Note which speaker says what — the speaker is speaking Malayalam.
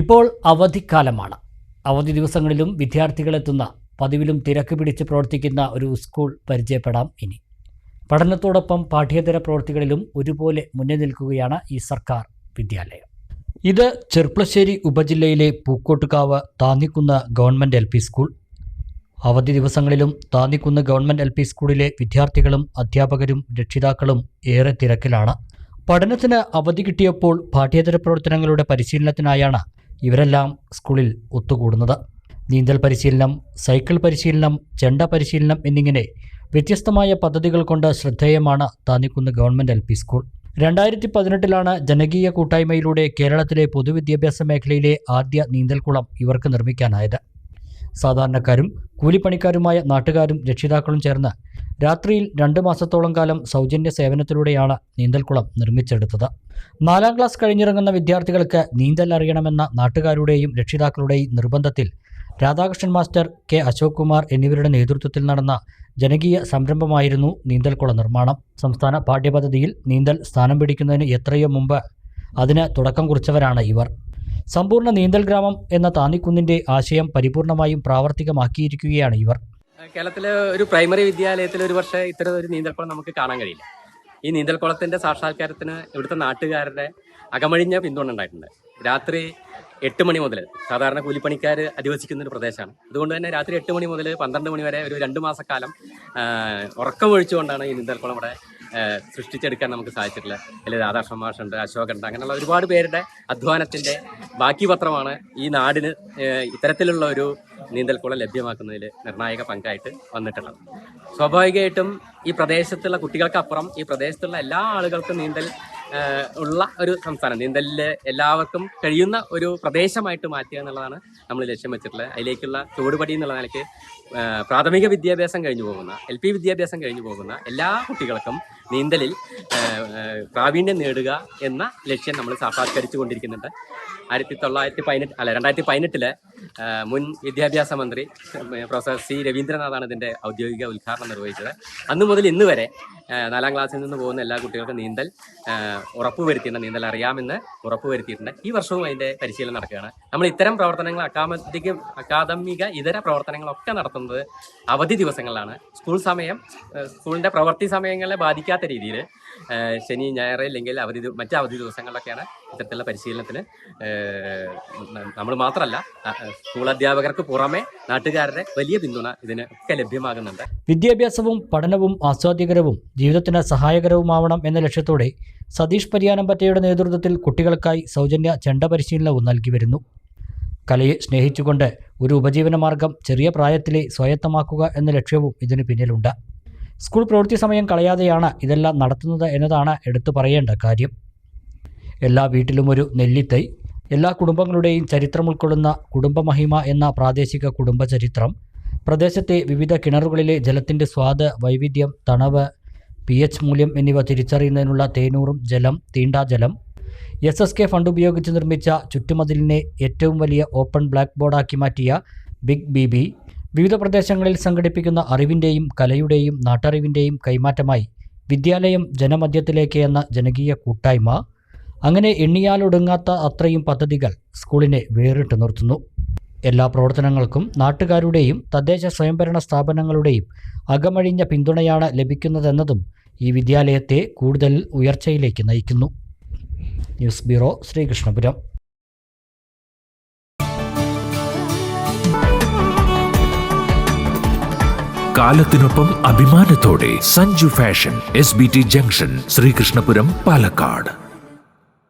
Speaker 1: ഇപ്പോൾ അവധിക്കാലമാണ്. അവധി ദിവസങ്ങളിലും വിദ്യാർത്ഥികളെത്തുന്ന പതിവിലും തിരക്ക് പിടിച്ച് പ്രവർത്തിക്കുന്ന ഒരു സ്കൂൾ പരിചയപ്പെടാം ഇനി. പഠനത്തോടൊപ്പം പാഠ്യേതര പ്രവൃത്തികളിലും ഒരുപോലെ മുന്നിൽ നിൽക്കുകയാണ് ഈ സർക്കാർ വിദ്യാലയം. ഇത് Cherpulassery ഉപജില്ലയിലെ Pookottukavu Thannikunnu government L school. അവധി ദിവസങ്ങളിലും താന്നിക്കുന്ന് ഗവൺമെന്റ് എൽ സ്കൂളിലെ വിദ്യാർത്ഥികളും അധ്യാപകരും രക്ഷിതാക്കളും ഏറെ തിരക്കിലാണ്. പഠനത്തിന് അവധി കിട്ടിയപ്പോൾ പാഠ്യേതര പ്രവർത്തനങ്ങളുടെ പരിശീലനത്തിനായാണ് ഇവരെല്ലാം സ്കൂളിൽ ഒത്തുകൂടുന്നത്. നീന്തൽ പരിശീലനം സൈക്കിൾ പരിശീലനം ചെണ്ട പരിശീലനം എന്നിങ്ങനെ വ്യത്യസ്തമായ പദ്ധതികൾ കൊണ്ട് ശ്രദ്ധേയമാണ് Thannikunnu government L P school. രണ്ടായിരത്തി പതിനെട്ടിലാണ് ജനകീയ കൂട്ടായ്മയിലൂടെ കേരളത്തിലെ പൊതുവിദ്യാഭ്യാസ മേഖലയിലെ ആദ്യ നീന്തൽക്കുളം ഇവർക്ക് നിർമ്മിക്കാനായത്. സാധാരണക്കാരും കൂലിപ്പണിക്കാരുമായ നാട്ടുകാരും രക്ഷിതാക്കളും ചേർന്ന് രാത്രിയിൽ രണ്ട് മാസത്തോളം കാലം സൗജന്യ സേവനത്തിലൂടെയാണ് നീന്തൽക്കുളം നിർമ്മിച്ചെടുത്തത്. നാലാം ക്ലാസ് കഴിഞ്ഞിറങ്ങുന്ന വിദ്യാർത്ഥികൾക്ക് നീന്തൽ അറിയണമെന്ന നാട്ടുകാരുടെയും രക്ഷിതാക്കളുടെയും നിർബന്ധത്തിൽ രാധാകൃഷ്ണൻ മാസ്റ്റർ കെ അശോക് കുമാർ എന്നിവരുടെ നേതൃത്വത്തിൽ നടന്ന ജനകീയ സംരംഭമായിരുന്നു നീന്തൽക്കുള നിർമ്മാണം. സംസ്ഥാന പാഠ്യപദ്ധതിയിൽ നീന്തൽ സ്ഥാനം പിടിക്കുന്നതിന് എത്രയോ മുമ്പ് അതിന് തുടക്കം കുറിച്ചവരാണ് ഇവർ. സമ്പൂർണ നീന്തൽ ഗ്രാമം എന്ന താന്നിക്കുന്നിന്റെ ആശയം പരിപൂർണമായും പ്രാവർത്തികമാക്കിയിരിക്കുകയാണ് ഇവർ.
Speaker 2: കേരളത്തിലെ ഒരു പ്രൈമറി വിദ്യാലയത്തിൽ ഒരു പക്ഷേ ഇത്തരം ഒരു നീന്തൽക്കുളം നമുക്ക് കാണാൻ കഴിയില്ല. ഈ നീന്തൽക്കുളത്തിന്റെ സാക്ഷാത്കാരത്തിന് ഇവിടുത്തെ നാട്ടുകാരുടെ അകമഴിഞ്ഞ പിന്തുണ ഉണ്ടായിട്ടുണ്ട്. രാത്രി എട്ട് മണി മുതൽ സാധാരണ കൂലിപ്പണിക്കാർ അധിവസിക്കുന്ന ഒരു പ്രദേശമാണ്. അതുകൊണ്ട് തന്നെ രാത്രി എട്ട് മണി മുതൽ പന്ത്രണ്ട് മണി വരെ ഒരു രണ്ട് മാസക്കാലം ഉറക്കമൊഴിച്ചുകൊണ്ടാണ് ഈ നീന്തൽക്കുളം ഇവിടെ സൃഷ്ടിച്ചെടുക്കാൻ നമുക്ക് സാധിച്ചിട്ടില്ല. അല്ലെങ്കിൽ രാധാകൃഷ്ണ മാഷുണ്ട് അശോകുണ്ട് അങ്ങനെയുള്ള ഒരുപാട് പേരുടെ അധ്വാനത്തിന്റെ ബാക്കി പത്രമാണ് ഈ നാടിന് ഇത്തരത്തിലുള്ള ഒരു നീന്തൽക്കുളം ലഭ്യമാക്കുന്നതിൽ നിർണായക പങ്കായിട്ട് വന്നിട്ടുള്ളത്. സ്വാഭാവികമായിട്ടും ഈ പ്രദേശത്തുള്ള കുട്ടികൾക്കപ്പുറം ഈ പ്രദേശത്തുള്ള എല്ലാ ആളുകൾക്കും നീന്തൽ ഉള്ള ഒരു സംസ്ഥാനം. നീന്തലിൽ എല്ലാവർക്കും കഴിയുന്ന ഒരു പ്രദേശമായിട്ട് മാറ്റുക എന്നുള്ളതാണ് നമ്മൾ ലക്ഷ്യം വെച്ചിട്ടുള്ളത് അതിലേക്കുള്ള ചുവടുപടി എന്നുള്ള നിലയ്ക്ക് പ്രാഥമിക വിദ്യാഭ്യാസം കഴിഞ്ഞു പോകുന്ന എൽ പി വിദ്യാഭ്യാസം കഴിഞ്ഞു പോകുന്ന എല്ലാ കുട്ടികൾക്കും നീന്തലിൽ പ്രാവീണ്യം നേടുക എന്ന ലക്ഷ്യം നമ്മൾ സാക്ഷാത്കരിച്ചു കൊണ്ടിരിക്കുന്നുണ്ട് ആയിരത്തി തൊള്ളായിരത്തി പതിനെട്ട് അല്ല രണ്ടായിരത്തി പതിനെട്ടിൽ മുൻ വിദ്യാഭ്യാസ മന്ത്രി പ്രൊഫസർ സി രവീന്ദ്രനാഥാണ് ഇതിന്റെ ഔദ്യോഗിക ഉദ്ഘാടനം നിർവഹിച്ചത്. അന്നു മുതൽ ഇന്ന് വരെ നാലാം ക്ലാസ്സിൽ നിന്ന് പോകുന്ന എല്ലാ കുട്ടികൾക്കും നീന്തൽ ഉറപ്പുവരുത്തിയിട്ടുണ്ട് നീന്തൽ അറിയാമെന്ന് ഉറപ്പുവരുത്തിയിട്ടുണ്ട്. ഈ വർഷവും അതിന്റെ പരിശീലനം നടക്കുകയാണ്. നമ്മൾ ഇത്തരം പ്രവർത്തനങ്ങൾ അക്കാദമിക അക്കാദമിക ഇതര പ്രവർത്തനങ്ങളൊക്കെ നടത്തുന്നത് അവധി ദിവസങ്ങളിലാണ്. സ്കൂൾ സമയം സ്കൂളിന്റെ പ്രവൃത്തി സമയങ്ങളെ ബാധിക്കാത്ത രീതിയിൽ ശനി ഞായർ ഇല്ലെങ്കിൽ അവധി മറ്റ് അവധി ദിവസങ്ങളിലൊക്കെയാണ് ഇത്തരത്തിലുള്ള പരിശീലനത്തിന് നമ്മൾ മാത്രമല്ല സ്കൂൾ അധ്യാപകർക്ക് പുറമെ നാട്ടുകാരുടെ വലിയ പിന്തുണ ഇതിന് ഒക്കെ ലഭ്യമാകുന്നുണ്ട്.
Speaker 1: വിദ്യാഭ്യാസവും പഠനവും ആസ്വാദ്യകരവും ജീവിതത്തിന് സഹായകരവുമാവണം എന്ന ലക്ഷ്യത്തോടെ സതീഷ് പരിയാനംപറ്റയുടെ നേതൃത്വത്തിൽ കുട്ടികൾക്കായി സൗജന്യ ചെണ്ട പരിശീലനവും നൽകി വരുന്നു. കലയെ സ്നേഹിച്ചുകൊണ്ട് ഒരു ഉപജീവനമാർഗം ചെറിയ പ്രായത്തിലെ സ്വായത്തമാക്കുക എന്ന ലക്ഷ്യവും ഇതിന് പിന്നിലുണ്ട്. സ്കൂൾ പ്രവൃത്തി സമയം കളയാതെയാണ് ഇതെല്ലാം നടത്തുന്നത് എന്നതാണ് എടുത്തു പറയേണ്ട കാര്യം. എല്ലാ വീട്ടിലും ഒരു നെല്ലിത്തൈ എല്ലാ കുടുംബങ്ങളുടെയും ചരിത്രം ഉൾക്കൊള്ളുന്ന കുടുംബമഹിമ എന്ന പ്രാദേശിക കുടുംബ ചരിത്രം പ്രദേശത്തെ വിവിധ കിണറുകളിലെ ജലത്തിന്റെ സ്വാദ് വൈവിധ്യം തണവ് പി എച്ച് മൂല്യം എന്നിവ തിരിച്ചറിയുന്നതിനുള്ള തേനൂറും ജലം തീണ്ടാജലം എസ് എസ് കെ ഫണ്ട് ഉപയോഗിച്ച് നിർമ്മിച്ച ചുറ്റുമതിലിനെ ഏറ്റവും വലിയ ഓപ്പൺ ബ്ലാക്ക് ബോർഡാക്കി മാറ്റിയ ബിഗ് ബി ബി വിവിധ പ്രദേശങ്ങളിൽ സംഘടിപ്പിക്കുന്ന അറിവിന്റെയും കലയുടെയും നാട്ടറിവിന്റെയും കൈമാറ്റമായി വിദ്യാലയം ജനമധ്യത്തിലേക്ക് എന്ന ജനകീയ കൂട്ടായ്മ അങ്ങനെ എണ്ണിയാലൊടുങ്ങാത്ത അത്രയും പദ്ധതികൾ സ്കൂളിനെ വേറിട്ട് നിർത്തുന്നു. എല്ലാ പ്രവർത്തനങ്ങൾക്കും നാട്ടുകാരുടെയും തദ്ദേശ സ്വയംഭരണ സ്ഥാപനങ്ങളുടെയും അകമഴിഞ്ഞ പിന്തുണയാണ് ലഭിക്കുന്നതെന്നതും ഈ വിദ്യാലയത്തെ കൂടുതൽ ഉയർച്ചയിലേക്ക് നയിക്കുന്നു. News bureau Sreekrishnapuram.
Speaker 3: കാലത്തിനൊപ്പം അഭിമാനത്തോടെ Sanju fashion S B T junction Sreekrishnapuram Palakkad.